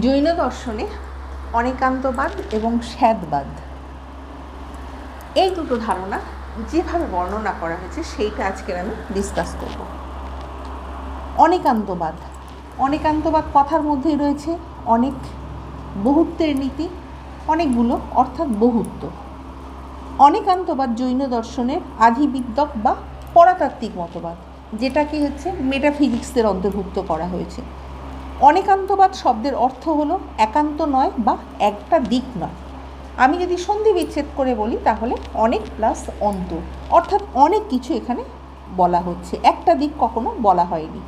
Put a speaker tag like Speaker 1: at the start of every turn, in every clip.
Speaker 1: জৈন দর্শনে অনেকান্তবাদ এবং স্যাদবাদ এই দুটো ধারণা যেভাবে বর্ণনা করা হয়েছে, সেইটা আজকের আমি ডিসকাস করব। অনেকান্তবাদ। অনেকান্তবাদ কথার মধ্যেই রয়েছে অনেক বহুত্বের নীতি, অনেকগুলো অর্থাৎ বহুত্ব। অনেকান্তবাদ জৈন দর্শনের আধিবিদ্যক বা পরাতাত্ত্বিক মতবাদ, যেটাকে হচ্ছে মেটাফিজিক্সের অন্তর্ভুক্ত করা হয়েছে। অনেকান্তবাদ শব্দের অর্থ হলো একান্ত নয় বা একটা দিক নয়। আমি যদি সন্ধি বিচ্ছেদ করে বলি, তাহলে অনেক প্লাস অন্ত। অর্থাৎ অনেক কিছু এখানে বলা হচ্ছে। একটা দিক কখনো বলা হয়নি।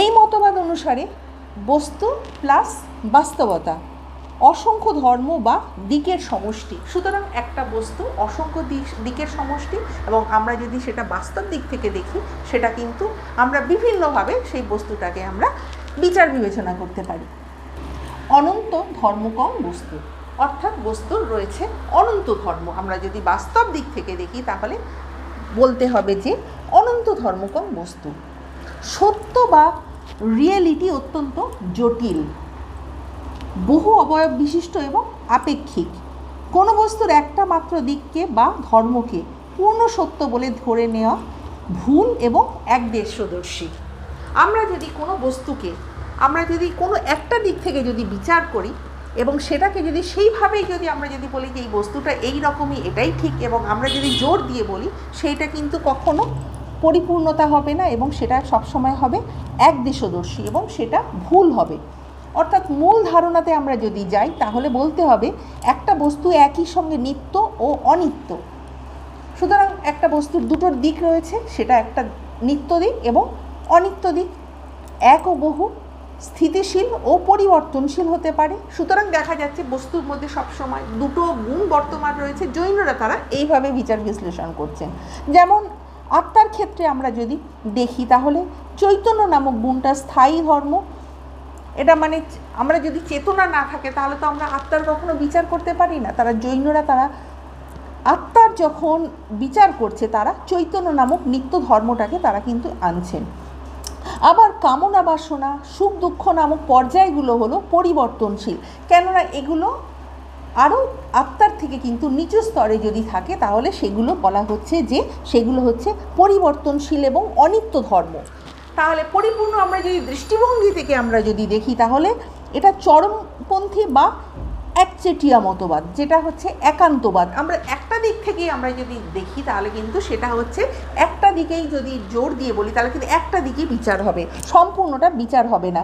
Speaker 1: এই মতবাদ অনুসারে বস্তু প্লাস বাস্তবতা, অসংখ্য ধর্ম বা দিকের সমষ্টি। সুতরাং একটা বস্তু অসংখ্য দিক, দিকের সমষ্টি এবং আমরা যদি সেটা বাস্তব দিক থেকে দেখি, সেটা কিন্তু আমরা বিভিন্নভাবে সেই বস্তুটাকে আমরা বিচার বিবেচনা করতে পারি। অনন্ত ধর্মকম বস্তু। অর্থাৎ বস্তুর রয়েছে অনন্ত ধর্ম। আমরা যদি বাস্তব দিক থেকে দেখি, তাহলে বলতে হবে যে অনন্ত ধর্মকম বস্তু। সত্য বা রিয়েলিটি অত্যন্ত জটিল। বহু অবয়ব বিশিষ্ট এবং আপেক্ষিক। কোনো বস্তুর একটা মাত্র দিককে বা ধর্মকে পূর্ণ সত্য বলে ধরে নেওয়া ভুল এবং একদেশদর্শী আমরা যদি কোনো বস্তুকে আমরা যদি কোনো একটা দিক থেকে যদি বিচার করি এবং সেটাকে যদি সেইভাবেই যদি আমরা যদি বলি যে এই বস্তুটা এই রকমই, এটাই ঠিক এবং আমরা যদি জোর দিয়ে বলি, সেইটা কিন্তু কখনো পরিপূর্ণতা হবে না এবং সেটা সবসময় হবে একদেশদর্শী এবং সেটা ভুল হবে। অর্থাৎ মূল ধারণাতে আমরা যদি যাই, তাহলে বলতে হবে একটা বস্তু একই সঙ্গে নিত্য ও অনিত্য। সুতরাং একটা বস্তুর দুটোর দিক রয়েছে, সেটা একটা নিত্য দিক এবং অনিত্য দিক। এক ও বহু স্থিতিশীল ও পরিবর্তনশীল হতে পারে। সুতরাং দেখা যাচ্ছে বস্তুর মধ্যে সবসময় দুটো গুণ বর্তমান রয়েছে। জৈনরা তারা এইভাবে বিচার বিশ্লেষণ করছেন। যেমন, আত্মার ক্ষেত্রে আমরা যদি দেখি তাহলে চৈতন্য নামক গুণটা স্থায়ী ধর্ম। এটা মানে আমরা যদি চেতনা না থাকে তাহলে তো আমরা আত্মার কখনো বিচার করতে পারি না। তারা জৈনরা তারা আত্মার যখন বিচার করছে তারা চৈতন্য নামক নিত্য ধর্মটাকে তারা কিন্তু আনছেন। আবার কামনা বাসনা, সুখ দুঃখ নামক পর্যায়গুলো হলো পরিবর্তনশীল। কেননা এগুলো আরও আত্মার থেকে কিন্তু নিচু স্তরে যদি থাকে, তাহলে সেগুলো বলা হচ্ছে যে সেগুলো হচ্ছে পরিবর্তনশীল এবং অনিত্য ধর্ম। তাহলে পরিপূর্ণ আমরা যদি দৃষ্টিভঙ্গি থেকে আমরা যদি দেখি, তাহলে এটা চরমপন্থী বা একচেটিয়া মতবাদ, যেটা হচ্ছে একান্তবাদ। আমরা একটা দিক থেকেই আমরা যদি দেখি, তাহলে কিন্তু সেটা হচ্ছে একটা দিকেই যদি জোর দিয়ে বলি, তাহলে কিন্তু একটা দিকেই বিচার হবে। সম্পূর্ণটা বিচার হবে না।